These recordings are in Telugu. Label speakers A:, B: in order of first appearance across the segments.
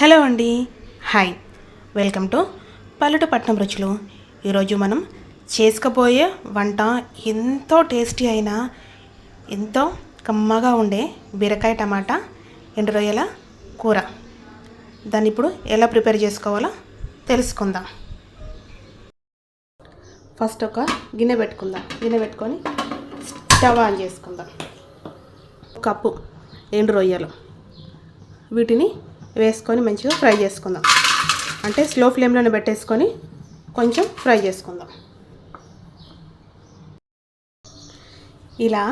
A: హలో అండి. హాయ్. వెల్కమ్ టు పల్లెటు పట్నం రుచులు. ఈరోజు మనం చేసుకోబోయే వంట ఎంతో టేస్టీ అయిన ఎంతో కమ్మగా ఉండే బీరకాయ టమాటా ఎండు రొయ్యల కూర. దాన్ని ఇప్పుడు ఎలా ప్రిపేర్ చేసుకోవాలో తెలుసుకుందాం. ఫస్ట్ ఒక గిన్నె పెట్టుకుందాం. గిన్నె పెట్టుకొని స్టవ్ ఆన్ చేసుకుందాం. కప్పు ఎండు రొయ్యలు. వీటిని వేసుకొని మంచిగా ఫ్రై చేసుకుందాం. అంటే స్లో ఫ్లేమ్లోనే పెట్టేసుకొని కొంచెం ఫ్రై చేసుకుందాం. ఇలా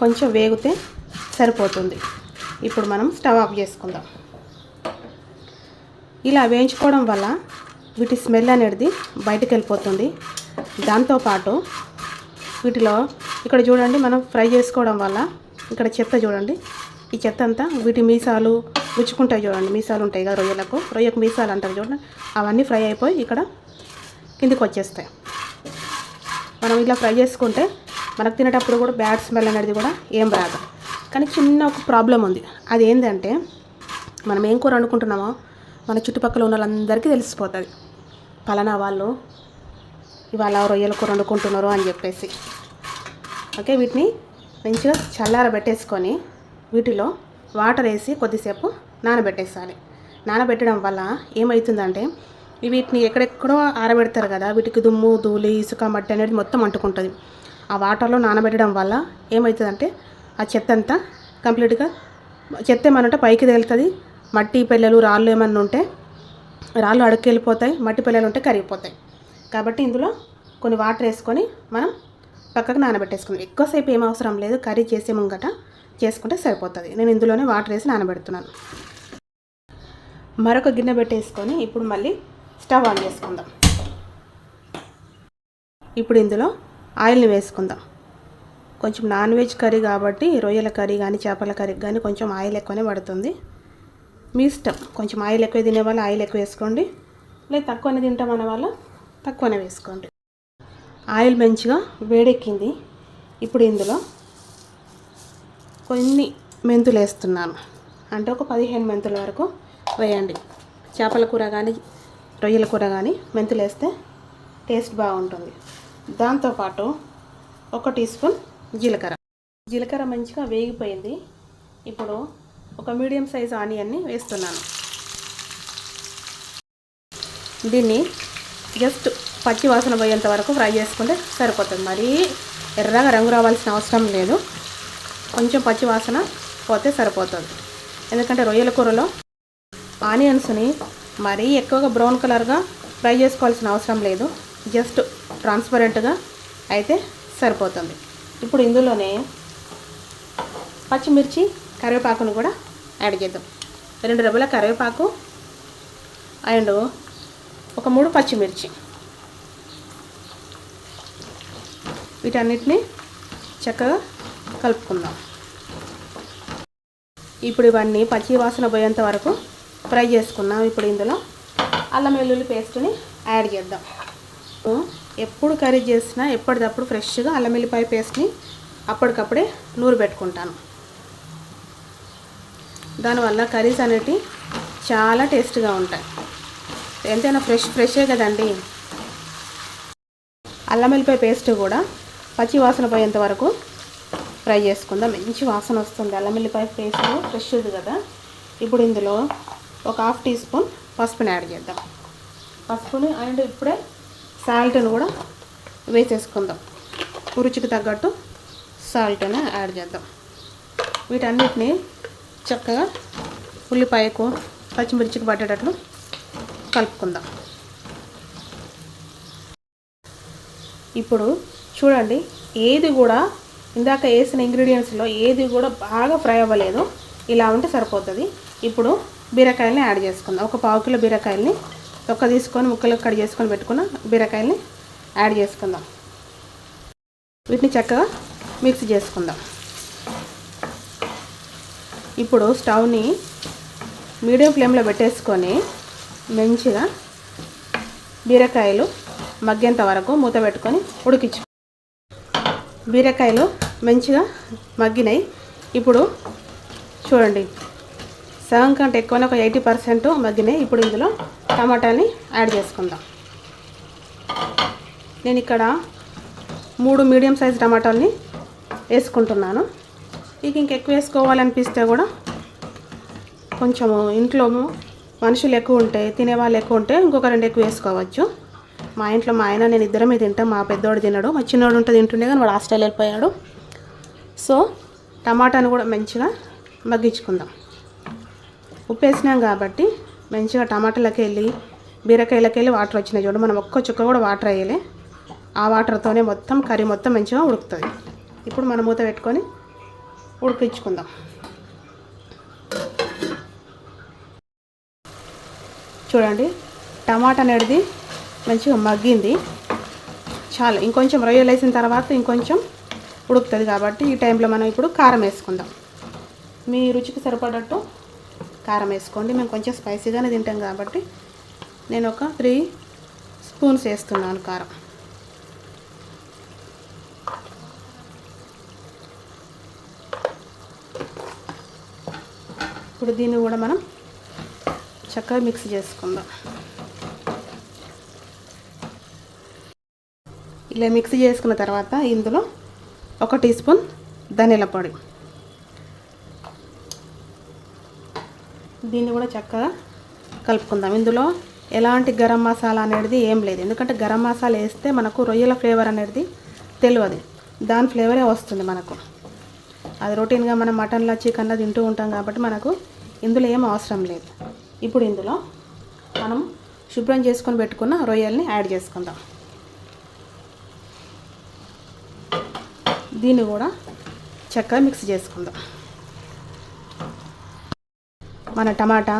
A: కొంచెం వేగితే సరిపోతుంది. ఇప్పుడు మనం స్టవ్ ఆఫ్ చేసుకుందాం. ఇలా వేయించుకోవడం వల్ల వీటి స్మెల్ అనేది బయటకు వెళ్ళిపోతుంది. దాంతోపాటు వీటిలో ఇక్కడ చూడండి మనం ఫ్రై చేసుకోవడం వల్ల ఇక్కడ చెత్త చూడండి ఈ చెత్త అంతా వీటి మీసాలు గుచ్చుకుంటాయి చూడండి. మీసాలు ఉంటాయి కదా రొయ్యలకు. రొయ్యకు మీసాలు అంటారు చూడండి. అవన్నీ ఫ్రై అయిపోయి ఇక్కడ కిందికి వచ్చేస్తాయి. మనం ఇలా ఫ్రై చేసుకుంటే మనకు తినేటప్పుడు కూడా బ్యాడ్ స్మెల్ అనేది కూడా ఏం రాదు. కానీ చిన్న ఒక ప్రాబ్లం ఉంది. అది ఏంటంటే మనం ఏం కూర వండుకుంటున్నామో మన చుట్టుపక్కల ఉన్న వాళ్ళందరికీ తెలిసిపోతుంది. పలానా వాళ్ళు ఇవాళ రొయ్యల కూర వండుకుంటున్నారు అని చెప్పేసి. ఓకే వీటిని మంచిగా చల్లారబెట్టేసుకొని వీటిలో వాటర్ వేసి కొద్దిసేపు నానబెట్టేసాలి. నానబెట్టడం వల్ల ఏమవుతుందంటే వీటిని ఎక్కడెక్కడో ఆరబెడతారు కదా వీటికి దుమ్ము ధూళి ఇసుక మట్టి అనేది మొత్తం అంటుకుంటుంది. ఆ వాటర్లో నానబెట్టడం వల్ల ఏమవుతుందంటే ఆ చెత్త అంతా కంప్లీట్గా చెత్త ఏమన్నా పైకి తేలుతుంది. మట్టి పిల్లలు రాళ్ళు ఏమన్నా ఉంటే రాళ్ళు అడుక్కి వెళ్ళిపోతాయి మట్టి పిల్లలు ఉంటే కరిగిపోతాయి. కాబట్టి ఇందులో కొన్ని వాటర్ వేసుకొని మనం పక్కకు నానబెట్టేసుకున్నాం ఎక్కువసేపు ఏం అవసరం లేదు కర్రీ చేసే ముంగట చేసుకుంటే సరిపోతుంది. నేను ఇందులోనే వాటర్ వేసి నానబెడుతున్నాను. మరొక గిన్నె పెట్టేసుకొని ఇప్పుడు మళ్ళీ స్టవ్ ఆన్ చేసుకుందాం. ఇప్పుడు ఇందులో ఆయిల్ని వేసుకుందాం. కొంచెం నాన్ వెజ్ కర్రీ కాబట్టి రొయ్యల కర్రీ కానీ చేపల కర్రీ కానీ కొంచెం ఆయిల్ ఎక్కువనే పడుతుంది. మీ ఇష్టం. కొంచెం ఆయిల్ ఎక్కువ తినే వాళ్ళు ఆయిల్ ఎక్కువ వేసుకోండి. లేదు తక్కువనే తింటామన్న వాళ్ళు తక్కువనే వేసుకోండి. ఆయిల్ మంచిగా వేడెక్కింది. ఇప్పుడు ఇందులో కొన్ని మెంతులు వేస్తున్నాను. అంటే ఒక పదిహేను మెంతుల వరకు వేయండి. చేపల కూర కానీ రొయ్యల కూర కానీ మెంతులు వేస్తే టేస్ట్ బాగుంటుంది. దాంతోపాటు ఒక టీ స్పూన్ జీలకర్ర. జీలకర్ర మంచిగా వేగిపోయింది. ఇప్పుడు ఒక మీడియం సైజ్ ఆనియన్ని వేస్తున్నాను. దీన్ని జస్ట్ పచ్చి వాసన పోయేంత వరకు ఫ్రై చేసుకుంటే సరిపోతుంది. మరీ ఎర్రగా రంగు రావాల్సిన అవసరం లేదు. కొంచెం పచ్చి వాసన పోతే సరిపోతుంది. ఎందుకంటే రొయ్యల కూరలో ఆనియన్స్ని మరీ ఎక్కువగా బ్రౌన్ కలర్గా ఫ్రై చేసుకోవాల్సిన అవసరం లేదు. జస్ట్ ట్రాన్స్పరెంట్గా అయితే సరిపోతుంది. ఇప్పుడు ఇందులోనే పచ్చిమిర్చి కరివేపాకును కూడా యాడ్ చేద్దాం. రెండు డబ్బుల కరివేపాకు అండ్ ఒక మూడు పచ్చిమిర్చి. వీటన్నిటిని చక్కగా కలుపుకుందాం. ఇప్పుడు ఇవన్నీ పచ్చి వాసన పోయేంత వరకు ఫ్రై చేసుకున్నాం ఇప్పుడు ఇందులో. అల్లం వెల్లుల్లి పేస్ట్ని యాడ్ చేద్దాం. ఎప్పుడు కర్రీ చేసినా ఎప్పటికప్పుడు ఫ్రెష్గా అల్లం వెల్లిపాయ పేస్ట్ని అప్పటికప్పుడే నూరు పెట్టుకుంటాను. దానివల్ల కర్రీస్ అనేటివి చాలా టేస్ట్గా ఉంటాయి. ఎంతైనా ఫ్రెష్ ఫ్రెషే కదండి. అల్లం వెల్లిపాయ పేస్ట్ కూడా పచ్చి వాసన పోయేంత వరకు ఫ్రై చేసుకుందాం. మంచి వాసన వస్తుంది. అల్లమిల్లిపాయ వెల్లిపాయ పేస్ట్ ఫ్రెష్ది కదా. ఇప్పుడు ఇందులో ఒక హాఫ్ టీ స్పూన్ పసుపుని యాడ్ చేద్దాం. పసుపుని అండ్ ఇప్పుడే సాల్ట్ని కూడా వేసేసుకుందాం. రుచికి తగ్గట్టు సాల్ట్ని యాడ్ చేద్దాం. వీటన్నిటిని చక్కగా ఉల్లిపాయకు పచ్చిమిర్చికి పట్టేటట్లు కలుపుకుందాం. ఇప్పుడు చూడండి ఏది కూడా ఇందాక వేసిన ఇంగ్రీడియంట్స్లో ఏది కూడా బాగా ఫ్రై అవ్వలేదు. ఇలా ఉంటే సరిపోతుంది. ఇప్పుడు బీరకాయలని యాడ్ చేసుకుందాం. ఒక పావు కిలో బీరకాయలని తొక్క తీసుకొని ముక్కలు కట్ చేసుకొని పెట్టుకున్న బీరకాయలని యాడ్ చేసుకుందాం. వీటిని చక్కగా మిక్స్ చేసుకుందాం. ఇప్పుడు స్టవ్ని మీడియం ఫ్లేమ్లో పెట్టేసుకొని మంచిగా బీరకాయలు మగ్గేంత వరకు మూత పెట్టుకొని ఉడికించు బీరకాయలు మంచిగా మగ్గినాయి. ఇప్పుడు చూడండి సగం కంటే ఎక్కువనే ఒక ఎయిటీ పర్సెంట్ మగ్గినాయి. ఇప్పుడు ఇందులో టమాటాని యాడ్ చేసుకుందాం. నేను ఇక్కడ మూడు మీడియం సైజ్ టమాటాలని వేసుకుంటున్నాను. ఇక ఇంకెక్కువ వేసుకోవాలనిపిస్తే కూడా కొంచెము ఇంట్లో మనుషులు ఎక్కువ ఉంటే తినేవాళ్ళు ఎక్కువ ఉంటే ఇంకొక రెండు ఎక్కువ వేసుకోవచ్చు. మా ఇంట్లో మా ఆయన నేను ఇద్దరమే తింటాం. మా పెద్దోడు తినడు. మా చిన్నోడు ఉంటే తింటుండే కానీ వాడు హాస్టల్ వెళ్ళిపోయాడు. సో టమాటాను కూడా మంచిగా మగ్గించుకుందాం. ఉప్పు వేసినాం కాబట్టి మంచిగా టమాటాలకి వెళ్ళి బీరకాయలకి వెళ్ళి వాటర్ వచ్చినాయి. చూడు మనం ఒక్క చుక్క కూడా వాటర్ వేయలే. ఆ వాటర్తోనే మొత్తం కర్రీ మొత్తం మంచిగా ఉడుకుతుంది ఇప్పుడు మనం మూత పెట్టుకొని ఉడికించుకుందాం. చూడండి టమాటా అనేది మంచిగా మగ్గింది. చాలా ఇంకొంచెం రొయ్యలు వేసిన తర్వాత ఇంకొంచెం ఉడుకుతుంది కాబట్టి ఈ టైంలో మనం ఇప్పుడు కారం వేసుకుందాం. మీ రుచికి సరిపడట్టు కారం వేసుకోండి. మేము కొంచెం స్పైసీగానే తింటాం కాబట్టి నేను ఒక త్రీ స్పూన్స్ వేస్తున్నాను కారం. ఇప్పుడు దీన్ని కూడా మనం చక్కగా మిక్స్ చేసుకుందాం. ఇలా మిక్స్ చేసుకున్న తర్వాత ఇందులో ఒక టీ స్పూన్ ధనియాల పొడి. దీన్ని కూడా చక్కగా కలుపుకుందాం. ఇందులో ఎలాంటి గరం మసాలా అనేది ఏం లేదు. ఎందుకంటే గరం మసాలా వేస్తే మనకు రొయ్యల ఫ్లేవర్ అనేది తెలియదు. దాని ఫ్లేవరే వస్తుంది మనకు. అది రొటీన్గా మనం మటన్లో చికెన్లో తింటూ ఉంటాం కాబట్టి మనకు ఇందులో ఏం అవసరం లేదు. ఇప్పుడు ఇందులో మనం శుభ్రం చేసుకొని పెట్టుకున్న రొయ్యల్ని యాడ్ చేసుకుందాం. దీన్ని కూడా చక్కగా మిక్స్ చేసుకుందాం. మన టమాటా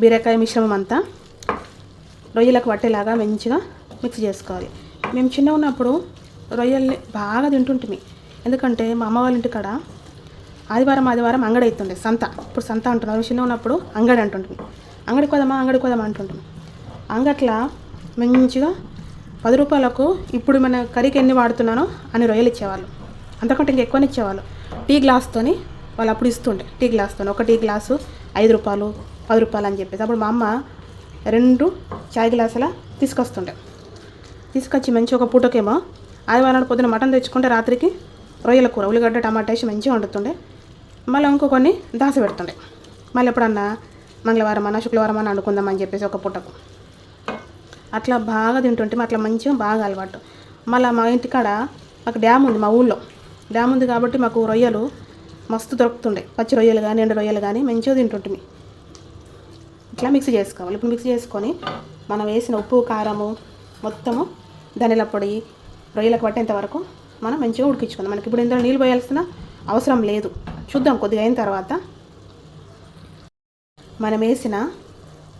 A: బీరకాయ మిశ్రమం అంతా రొయ్యలకు పట్టేలాగా మంచిగా మిక్స్ చేసుకోవాలి. మేము చిన్న ఉన్నప్పుడు రొయ్యల్ని బాగా తింటుంటిమి. ఎందుకంటే మా అమ్మ వాళ్ళ ఇంటికాడ ఆదివారం ఆదివారం అంగడి అవుతుండే సంత. ఇప్పుడు సంత అంటున్నారు. చిన్న ఉన్నప్పుడు అంగడి అంటుంటుంది అంగడి కొదమా అంగడి కొదమా అంటుంటుంది అంగట్లా మంచిగా పది రూపాయలకు ఇప్పుడు మన కర్రీకి ఎన్ని వాడుతున్నానో అని రొయ్యలు ఇచ్చేవాళ్ళు. అంతకంటే ఇంకా ఎక్కువనే ఇచ్చేవాళ్ళు. టీ గ్లాస్తోని వాళ్ళు అప్పుడు ఇస్తుండే. టీ గ్లాస్తోని ఒక టీ గ్లాసు ఐదు రూపాయలు పది రూపాయలు అని చెప్పేసి. అప్పుడు మా అమ్మ రెండు చాయ్ గ్లాసుల తీసుకొస్తుండే. తీసుకొచ్చి మంచి ఒక పూటకేమో ఆదివారం నాడు పొద్దున మటన్ తెచ్చుకుంటే రాత్రికి రొయ్యల కూర ఉల్లిగడ్డ టమాటా వేసి మంచిగా వండుతుండే. మళ్ళీ ఇంకో కొన్ని దాస పెడుతుండే. మళ్ళీ ఎప్పుడన్నా మంగళవారం అన్న శుక్రవారం అన్న వండుకుందామని చెప్పేసి ఒక పూటకు. అట్లా బాగా తింటుంటే అట్లా మంచిగా బాగా అలవాటు. మళ్ళీ మా ఇంటికాడ మాకు డ్యామ్ ఉంది మా ఊళ్ళో. డ్యామ్ ఉంది కాబట్టి మాకు రొయ్యలు మస్తు దొరుకుతుండే. పచ్చి రొయ్యలు కానీ ఎండు రొయ్యలు కానీ మంచిగా తింటుంటిమి. ఇట్లా మిక్స్ చేసుకోవాలి. ఇప్పుడు మిక్స్ చేసుకొని మనం వేసిన ఉప్పు కారము మొత్తము ధనియాల పొడి రొయ్యలకు పట్టేంత వరకు మనం మంచిగా ఉడికించుకుందాం. మనకి ఇప్పుడు ఇందులో నీళ్ళు పోయాల్సిన అవసరం లేదు. చూద్దాం కొద్దిగా అయిన తర్వాత మనం వేసిన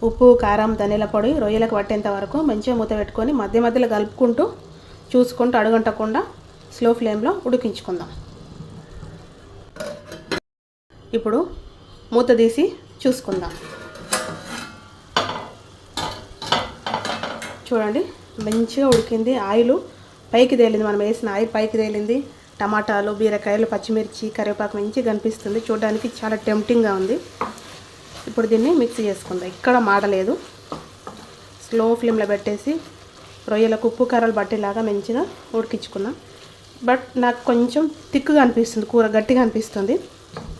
A: ఉప్పు కారం ధనియాల పొడి రొయ్యలకు పట్టేంత వరకు మంచిగా మూత పెట్టుకొని మధ్య మధ్యలో కలుపుకుంటూ చూసుకుంటూ అడుగంటకుండా స్లో ఫ్లేమ్లో ఉడికించుకుందాం. ఇప్పుడు మూత తీసి చూసుకుందాం. చూడండి మంచిగా ఉడికింది ఆయిల్. పైకి తేలింది మనం వేసిన ఆయిల్ పైకి తేలింది. టమాటాలు బీరకాయలు పచ్చిమిర్చి కరివేపాకు మంచిగా కనిపిస్తుంది. చూడడానికి చాలా టెంప్టింగ్గా ఉంది. ఇప్పుడు దీన్ని మిక్స్ చేసుకుందాం. ఇక్కడ మాడలేదు. స్లో ఫ్లేమ్లో పెట్టేసి రొయ్యలకు ఉప్పు కారాలు పట్టేలాగా మంచిగా ఉడికించుకుందాం. బట్ నాకు కొంచెం తిక్కుగా అనిపిస్తుంది కూర గట్టిగా అనిపిస్తుంది.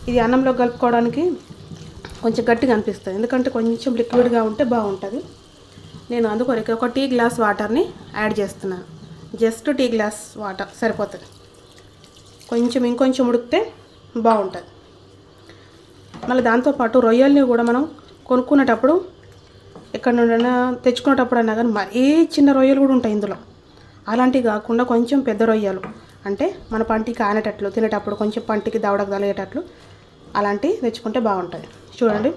A: ఇది అన్నంలో కలుపుకోవడానికి కొంచెం గట్టిగా అనిపిస్తుంది. ఎందుకంటే కొంచెం లిక్విడ్గా ఉంటే బాగుంటుంది. నేను అందుకొరకు ఒక టీ గ్లాస్ వాటర్ని యాడ్ చేస్తున్నాను. జస్ట్ టీ గ్లాస్ వాటర్ సరిపోతుంది. కొంచెం ఇంకొంచెం ఉడికితే బాగుంటుంది. మళ్ళీ దాంతోపాటు రొయ్యల్ని కూడా మనం కొనుక్కునేటప్పుడు ఎక్కడ నుండైనా తెచ్చుకునేటప్పుడు అయినా కానీ మరీ చిన్న రొయ్యలు కూడా ఉంటాయి ఇందులో. అలాంటివి కాకుండా కొంచెం పెద్ద రొయ్యలు. అంటే మన పంటికి ఆనేటట్లు తినేటప్పుడు కొంచెం పంటికి దవడకు తగిలేటట్లు అలాంటివి తెచ్చుకుంటే బాగుంటుంది చూడండి.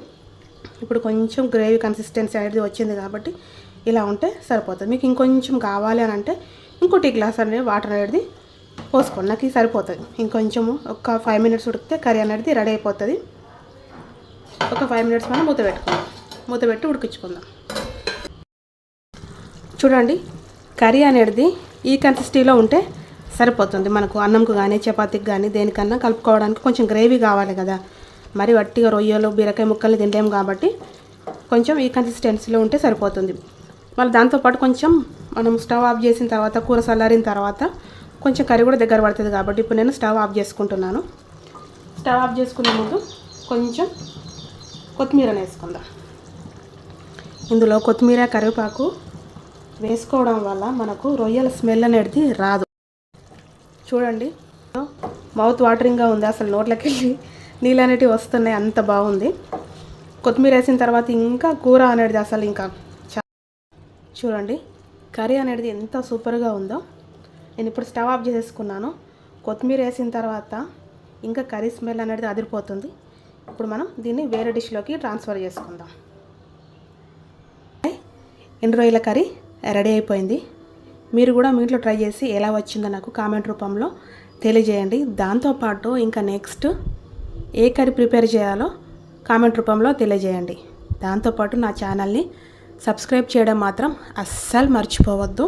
A: ఇప్పుడు కొంచెం గ్రేవీ కన్సిస్టెన్సీ అనేది వచ్చింది కాబట్టి ఇలా ఉంటే సరిపోతుంది. మీకు ఇంకొంచెం కావాలి అని అంటే ఇంకోటి గ్లాస్ అనేది వాటర్ అనేది పోసుకోండి. నాకు సరిపోతుంది. ఇంకొంచెం ఒక ఫైవ్ మినిట్స్ ఉడికితే కర్రీ అనేది రెడీ అయిపోతుంది. ఒక ఫైవ్ మినిట్స్ మనం మూత పెట్టుకుందాం. మూత పెట్టి ఉడికించుకుందాం. చూడండి. కర్రీ అనేది ఈ కన్సిస్టీలో ఉంటే సరిపోతుంది. మనకు అన్నంకు కానీ చపాతీకి కానీ దేనికన్నా కలుపుకోవడానికి కొంచెం గ్రేవీ కావాలి కదా. మరి వట్టిగా రొయ్యలు బీరకాయ ముక్కలు తినలేము కాబట్టి కొంచెం ఈ కన్సిస్టెన్సీలో ఉంటే సరిపోతుంది. మళ్ళీ దాంతోపాటు కొంచెం మనం స్టవ్ ఆఫ్ చేసిన తర్వాత కూర చల్లారిన తర్వాత కొంచెం కర్రీ కూడా దగ్గర పడుతుంది కాబట్టి ఇప్పుడు నేను స్టవ్ ఆఫ్ చేసుకుంటున్నాను. స్టవ్ ఆఫ్ చేసుకునే ముందు కొంచెం కొత్తిమీర వేసుకుందాం. ఇందులో కొత్తిమీర కరివేపాకు వేసుకోవడం వల్ల మనకు రొయ్యల స్మెల్ అనేది రాదు. చూడండి. మౌత్ వాటరింగ్గా ఉంది అసలు నోట్లోకి వెళ్ళి నీళ్ళు అనేటివి వస్తున్నాయి అంత బాగుంది. కొత్తిమీర వేసిన తర్వాత ఇంకా కూర అనేది అసలు ఇంకా చూడండి. కర్రీ అనేది ఎంత సూపర్గా ఉందో. నేను ఇప్పుడు స్టవ్ ఆఫ్ చేసేసుకున్నాను. కొత్తిమీర వేసిన తర్వాత ఇంకా కర్రీ స్మెల్ అనేది అదిరిపోతుంది. ఇప్పుడు మనం దీన్ని వేరే డిష్లోకి ట్రాన్స్ఫర్ చేసుకుందాం. ఎండు రోజుల కర్రీ? రెడీ అయిపోయింది. మీరు కూడా మీ ఇంట్లో ట్రై చేసి ఎలా వచ్చిందో నాకు కామెంట్ రూపంలో తెలియజేయండి. దాంతోపాటు ఇంకా నెక్స్ట్ ఏ కర్రీ ప్రిపేర్ చేయాలో కామెంట్ రూపంలో తెలియజేయండి. దాంతోపాటు నా ఛానల్ని సబ్స్క్రైబ్ చేయడం మాత్రం అస్సలు మర్చిపోవద్దు.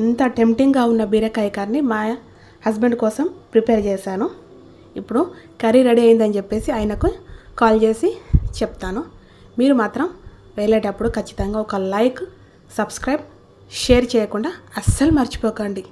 A: ఇంత టెంప్టింగ్గా ఉన్న బీరకాయ కర్రీని మా హస్బెండ్ కోసం ప్రిపేర్ చేశాను. ఇప్పుడు కర్రీ రెడీ అయిందని చెప్పేసి ఆయనకు కాల్ చేసి చెప్తాను. మీరు మాత్రం వెళ్ళేటప్పుడు ఖచ్చితంగా ఒక లైక్ సబ్స్క్రైబ్ షేర్ చేయకుండా అస్సలు మర్చిపోకండి.